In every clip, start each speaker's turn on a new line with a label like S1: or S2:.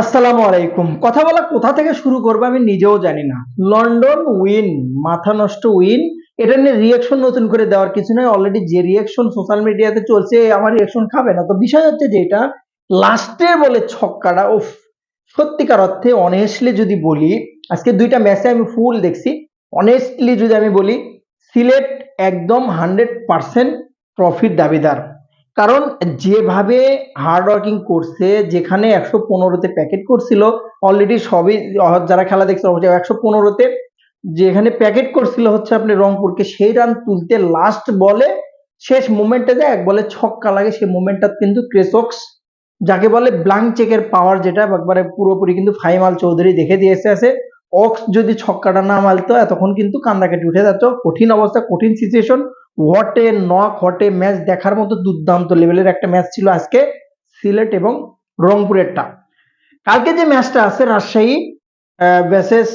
S1: আসসালামু আলাইকুম। কথা বলা কোথা থেকে শুরু করব আমি নিজেও জানি না। লন্ডন উইন, মাথা নষ্ট উইন, এটা নিয়ে রিয়াকশন নতুন করে দেওয়ার কিছু নয় অলরেডি যে রিয়াকশন সোশ্যাল মিডিয়াতে চলছে আমার রিয়াকশন খাবে না। তো বিষয় হচ্ছে যে এটা লাস্টে বলে ছক্কাটা ও সত্যিকার অর্থে অনেস্টলি যদি বলি, আজকে দুইটা ম্যাচে আমি ফুল দেখছি। অনেস্টলি যদি আমি বলি, সিলেট একদম হান্ড্রেড পার্সেন্ট ট্রফির দাবিদার। কারণ যেভাবে হার্ড ওয়ার্কিং করছে যেখানে একশো পনেরোতে প্যাকেট করছিল অলরেডি সবই যারা খেলা দেখছে অবশ্যই একশো পনেরোতে যেখানে প্যাকেট করছিল হচ্ছে আপনি রংপুরকে, সেই রান তুলতে লাস্ট বলে শেষ মোমেন্টে যায় এক বলে ছক্কা লাগে, সেই মোমেন্টটা কিন্তু ক্রেসক্স যাকে বলে ব্লাঙ্ক চেকের পাওয়ার যেটা একবারে পুরোপুরি কিন্তু ফাইমাল চৌধুরী দেখে দিয়েছে আছে অক্স যদি ছক্কাটা না মারতো, এতক্ষণ কিন্তু কান্দাকাটি উঠে যেত। কঠিন অবস্থা, কঠিন situation what a knock what a match দেখার মতো দুর্দান্ত লেভেলের একটা ম্যাচ ছিল আজকে সিলেট এবং রংপুরেরটা। কালকে যে ম্যাচটা আছে রাজশাহী ভেসেস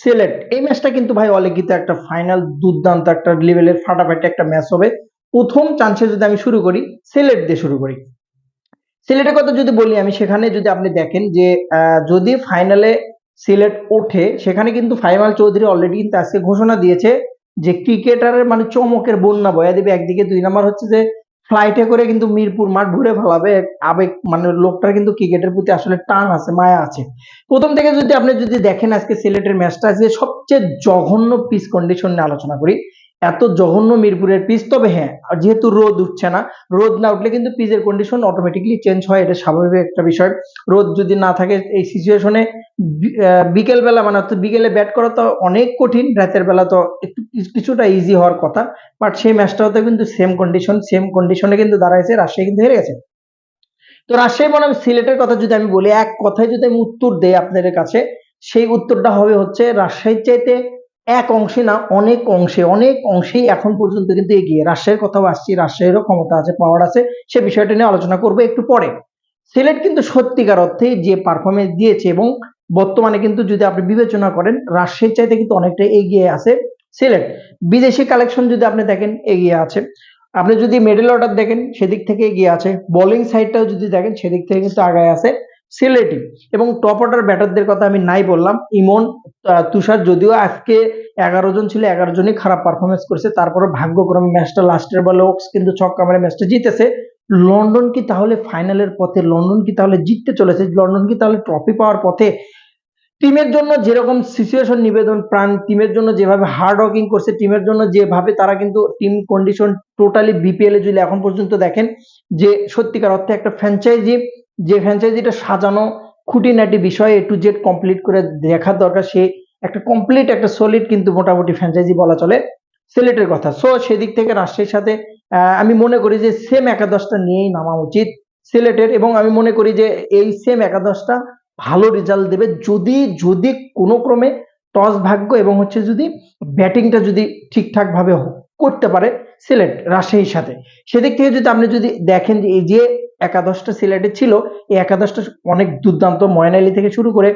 S1: সিলেট, এই ম্যাচটা কিন্তু ভাই অলিখিত একটা ফাইনাল দুর্দান্ত একটা লেভেলের ফাটাফাটি একটা ম্যাচ হবে। প্রথম চান্সে যদি আমি শুরু করি, সিলেট দিয়ে শুরু করি। সিলেটের কথা যদি বলি আমি, সেখানে যদি আপনি দেখেন যে যদি ফাইনালে সিলেট ওঠে, সেখানে কিন্তু ফাইমাল চৌধুরী অলরেডি কিন্তু আজকে ঘোষণা দিয়েছে যে ক্রিকেটারের মানে চমকের বন্যা বয়া দিবে একদিকে, দুই নাম্বার হচ্ছে যে ফ্লাইটে করে কিন্তু মিরপুর মাঠ ঘুরে ফেলাবে। আবেগ মানে লোকটার কিন্তু ক্রিকেটের প্রতি আসলে টান আছে, মায়া আছে। প্রথম থেকে যদি আপনি যদি দেখেন আজকে সিলেটের ম্যাচটা যে সবচেয়ে জঘন্য পিস কন্ডিশন নিয়ে আলোচনা করি এত জঘন্য মিরপুরের পিচ, তবে হ্যাঁ আর যেহেতু রোদ উঠছে না, রোদ না উঠলে কিন্তু পিচের কন্ডিশন অটোমেটিকলি চেঞ্জ হয়, এটা স্বাভাবিক একটা বিষয়। রোদ যদি না থাকে, এই সিচুয়েশনে বিকেল বেলা মানে অর্থাৎ বিকেলে ব্যাট করা তো অনেক কঠিন, রাতের বেলা তো একটু কিছুটা ইজি হওয়ার কথা বাট সেই ম্যাচটাতে কিন্তু সেম কন্ডিশন সেম কন্ডিশনে কিন্তু দাঁড়াইছে, রাজশাহী কিন্তু হেরে গেছে। তো রাজশাহী বনাম সিলেটের কথা যদি আমি বলি, এক কথায় যদি আমি উত্তর দেই আপনাদের কাছে, সেই উত্তরটা হবে হচ্ছে, রাজশাহীর চাইতে এক অংশে না, অনেক অংশে, অনেক অংশেই এখন পর্যন্ত কিন্তু এগিয়ে। রাজশাহীর কথাও আসছি, রাজশাহীরও ক্ষমতা আছে পাওয়ার আছে, সে বিষয়টা নিয়ে আলোচনা করব একটু পরে। সিলেট কিন্তু সত্যিকার অর্থে যে পারফরমেন্স দিয়েছে এবং বর্তমানে কিন্তু যদি আপনি বিবেচনা করেন, রাজশাহীর চাইতে কিন্তু অনেকটা এগিয়ে আছে সিলেট। বিদেশি কালেকশন যদি আপনি দেখেন, এগিয়ে আছে। আপনি যদি মেডেল অর্ডার দেখেন, সেদিক থেকে এগিয়ে আছে। বোলিং সাইডটাও যদি দেখেন, সেদিক থেকে কিন্তু আগায় আছে। সিলেটি। এবং টপ অর্ডার ব্যাটারদের কথা আমি নাই বললাম। ইমন তুষার যদিও আজকে এগারো জন ছিল, এগারো জনই খারাপ পারফরমেন্স করেছে। তারপরে ভাগ্যক্রমে ম্যাচটা লাস্টের বলে ওক্স কিন্তু ছক্কা মারে ম্যাচটা জিতেছে। লন্ডন কি তাহলে ফাইনালের পথে, লন্ডন কি তাহলে জিততে চলেছে? লন্ডন কি তাহলে ট্রফি পাওয়ার পথে? টিমের জন্য যেরকম সিচুয়েশন নিবেদন প্রাণ, টিমের জন্য যেভাবে হার্ড ওয়ার্কিং করছে, টিমের জন্য যেভাবে তারা কিন্তু টিম কন্ডিশন টোটালি বিপিএল এ যদি এখন পর্যন্ত দেখেন যে সত্যিকার অর্থে একটা ফ্র্যাঞ্চাইজি যে ফ্র্যাঞ্চাইজিটা সাজানো খুঁটিনাটি বিষয় এ টু জেড কমপ্লিট করে দেখার দরকার, সে একটা কমপ্লিট একটা সলিড কিন্তু মোটামুটি ফ্র্যাঞ্চাইজি বলা চলে সিলেটের কথা। সো সেদিক থেকে রাজশাহীর সাথে আমি মনে করি যে সেম একাদশটা নিয়েই নামা উচিত সিলেটের এবং আমি মনে করি যে এই সেম একাদশটা ভালো রেজাল্ট দেবে যদি যদি কোনো ক্রমে টস ভাগ্য এবং হচ্ছে যদি ব্যাটিংটা যদি ঠিকঠাক ভাবে হ- করতে পারে সিলেট রাজশাহীর সাথে। সেদিক থেকে যদি আপনি যদি দেখেন যে এই যে একাদশটা সিলেটে ছিল, এই একাদশটা অনেক দুর্দান্ত ময়ন আলী থেকে শুরু করে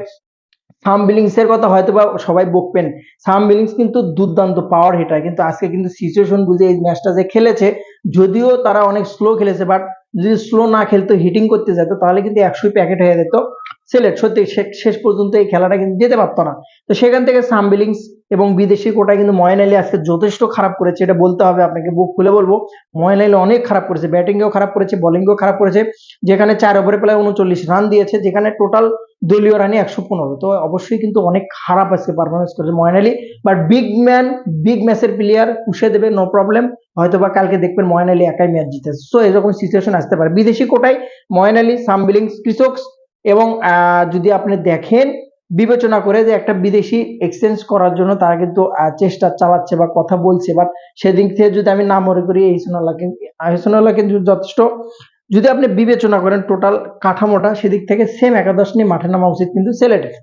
S1: সাম বিলিংস এর কথা হয়তো বা সবাই বকবেন। সাম বিলিংস কিন্তু দুর্দান্ত পাওয়ার হিটার কিন্তু আজকে কিন্তু সিচুয়েশন বুঝে এই ম্যাচটা যে খেলেছে, যদিও তারা অনেক স্লো খেলেছে বাট যদি স্লো না খেলতো হিটিং করতে যেত, তাহলে কিন্তু একশোই প্যাকেট হয়ে যেত। সিলেট সত্যি শেষ পর্যন্ত এই খেলাটা কিন্তু যেতে পারতো না। তো সেখান থেকে সামবিলিংস এবং বিদেশি কোটা কিন্তু ময়ন আলী আজকে যথেষ্ট খারাপ করেছে, এটা বলতে হবে, আপনাকে বুক খুলে বলব। ময়ন আলী অনেক খারাপ করেছে ব্যাটিংও খারাপ করেছে, বোলিংয়েও খারাপ করেছে, যেখানে চার ওভারে প্রায় উনচল্লিশ রান দিয়েছে, যেখানে টোটাল দলীয় রানে একশো পনেরো। তো অবশ্যই কিন্তু অনেক খারাপ আজকে পারফরমেন্স করেছে Moeen Ali but big man big ম্যাচের প্লেয়ার পুষে দেবে নো প্রবলেম হয়তো বা কালকে দেখবেন ময়ন আলী একাই ম্যাচ জিতেছে। সো এরকম সিচুয়েশন আসতে পারে। বিদেশি কোটায় ময়ন আলী সাম বিলিংস কৃষকস এবং যদি আপনি দেখেন, বিবেচনা করে যে একটা বিদেশি এক্সচেঞ্জ করার জন্য তারা কিন্তু চেষ্টা চালাচ্ছে বা কথা বলছে বাট সেদিক থেকে যদি আমি না মনে করি এইসোনাল্লাহ কিন্তু যথেষ্ট। যদি আপনি বিবেচনা করেন টোটাল কাঠামোটা সেদিক থেকে সেম একাদশ নিয়ে মাঠে নামা উচিত কিন্তু সিলেটের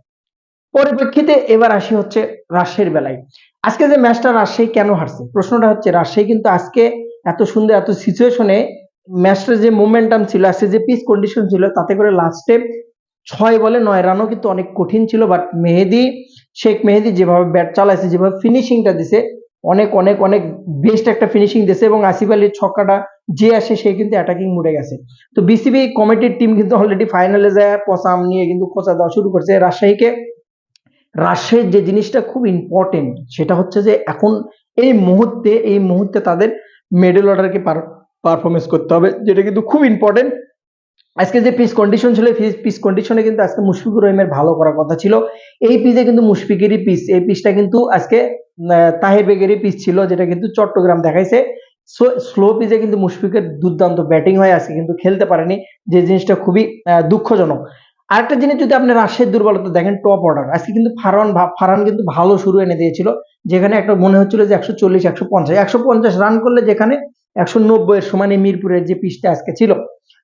S1: পরিপ্রেক্ষিতে এবার আসি হচ্ছে রাজশাহীর বেলায়। আজকে যে ম্যাচটা রাজশাহী কেন হারছে? প্রশ্নটা হচ্ছে, রাজশাহী কিন্তু আজকে এত সুন্দর, এত সিচুয়েশনে ম্যাচটার যে মোমেন্টাম ছিল, আজকে যে পিচ কন্ডিশন ছিল, তাতে করে লাস্টে ছয় বলে নয় রানও কিন্তু অনেক কঠিন ছিল বাট মেহেদি, শেখ মেহেদি যেভাবে ব্যাট চালাইছে, যেভাবে ফিনিশিংটা দিছে, অনেক অনেক অনেক বেস্ট একটা ফিনিশিং দিয়েছে এবং আসিফ আলীর ছক্কাটা যে আসে সে কিন্তু অ্যাটাকিং মুডে গেছে। তো বিসিবি কমিটির টিম কিন্তু অলরেডি ফাইনালে যায়, পসাম নিয়ে কিন্তু খোঁচা দেওয়া শুরু করছে রাজশাহীকে। রাজশাহীর যে জিনিসটা খুব ইম্পর্টেন্ট সেটা হচ্ছে যে এখন এই মুহূর্তে এই মুহূর্তে তাদের মিডল অর্ডারকে পারফরমেন্স করতে হবে, যেটা কিন্তু খুব ইম্পর্টেন্ট আজকে যে পিচ কন্ডিশন ছিল পিচ কন্ডিশনে কিন্তু আজকে মুশফিকুর রহিমের ভালো করার কথা ছিল। এই পিচে কিন্তু মুশফিকেরই পিচ এই পিচটা কিন্তু আজকে তাহের বেগেরই পিচ ছিল, যেটা কিন্তু চট্টগ্রাম দেখাইছে। স্লো পিচে কিন্তু মুশফিকের দুর্দান্ত ব্যাটিং হয়, আজকে কিন্তু খেলতে পারেনি, যে জিনিসটা খুবই দুঃখজনক। আরেকটা জিনিস যদি আপনি রাজশাহীর দুর্বলতা দেখেন টপ অর্ডার আজকে কিন্তু ফারান ফারান কিন্তু ভালো শুরু এনে দিয়েছিল, যেখানে একটা মনে হচ্ছিল যে একশো চল্লিশ, একশো পঞ্চাশ একশো পঞ্চাশ রান করলে যেখানে একশো নব্বইয়ের সমানে মিরপুরের যে পিচটা আজকে ছিল।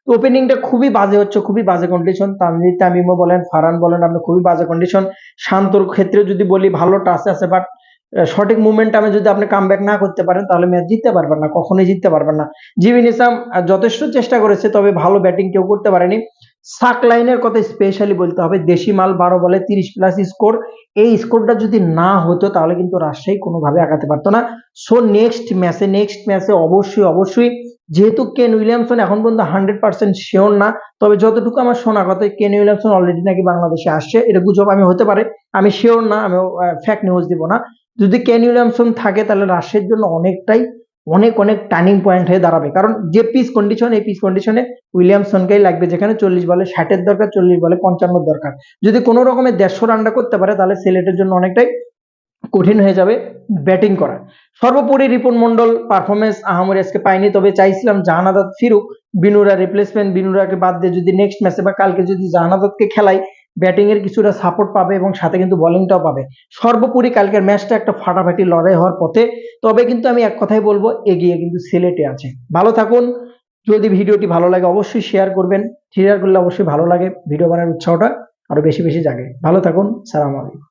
S1: তো ওপেনিংটা খুবই বাজে হচ্ছে, খুবই বাজে কন্ডিশন তানজিদ তামিমও বলেন ফারান বলেন, আপনি খুবই বাজে কন্ডিশন শান্তর ক্ষেত্রে যদি বলি ভালো টাচ আছে বাট সঠিক মুভমেন্টামে যদি আপনি কামব্যাক না করতে পারেন, তাহলে ম্যাচ জিততে পারবেন না, কখনোই জিততে পারবেন না। জিবিন ইসলাম যথেষ্ট চেষ্টা করেছে, তবে ভালো ব্যাটিং কেউ করতে পারেনি। সাক লাইনের কথা স্পেশালি বলতে হবে। দেশি মাল বারো বলে তিরিশ প্লাস স্কোর এই স্কোরটা যদি না হতো, তাহলে কিন্তু রাজশাহী কোনোভাবে আগাতে পারতো না। সো নেক্সট ম্যাচে নেক্সট ম্যাচে অবশ্যই অবশ্যই যেহেতু কেন উইলিয়ামসন এখন পর্যন্ত হান্ড্রেড পার্সেন্ট শিওর না, তবে যতটুকু আমার শোনা কথা কেন উইলিয়ামসন অলরেডি নাকি বাংলাদেশে আসছে, এটা গুজব আমি হতে পারে। আমি শিওর না আমি ফ্যাক নিউজ দিব না। যদি কেন উইলিয়ামসন থাকে, তাহলে রাজশাহীর জন্য অনেকটাই অনেক অনেক টার্নিং পয়েন্ট হয়ে দাঁড়াবে। কারণ যে পিচ কন্ডিশন এই পিচ কন্ডিশনে উইলিয়ামসনকেই লাগবে যেখানে চল্লিশ বলে, ষাটের দরকার, চল্লিশ বলে, পঞ্চান্নর দরকার। যদি কোনো রকমের দেড়শো রানটা করতে পারে, তাহলে সিলেটের জন্য অনেকটাই কঠিন হয়ে যাবে ব্যাটিং করা। সর্বোপরি রিপন মন্ডল পারফরমেন্স আহামরি আজকে পাইনি, তবে চাইছিলাম জাহানাদাত ফিরুক। বিনুরা রিপ্লেসমেন্ট বিনুরাকে বাদ দিয়ে যদি নেক্সট ম্যাচে বা কালকে যদি জাহানাদাতকে খেলাই ব্যাটিং এর কিছুটা সাপোর্ট পাবে এবং সাথে কিন্তু বলিংটাও পাবে। সর্বোপরি কালকের ম্যাচটা একটা ফাটাফাটি লড়াই হওয়ার পথে। তবে কিন্তু আমি এক কথাই বলব, এগিয়ে কিন্তু সিলেটে আছে। ভালো থাকুন। যদি ভিডিওটি ভালো লাগে অবশ্যই শেয়ার করবেন। শেয়ার করলে অবশ্যই ভালো লাগে। ভিডিও বানানোর উৎসাহটা আরও বেশি বেশি জাগে। ভালো থাকুন। সালাম আলাইকুম।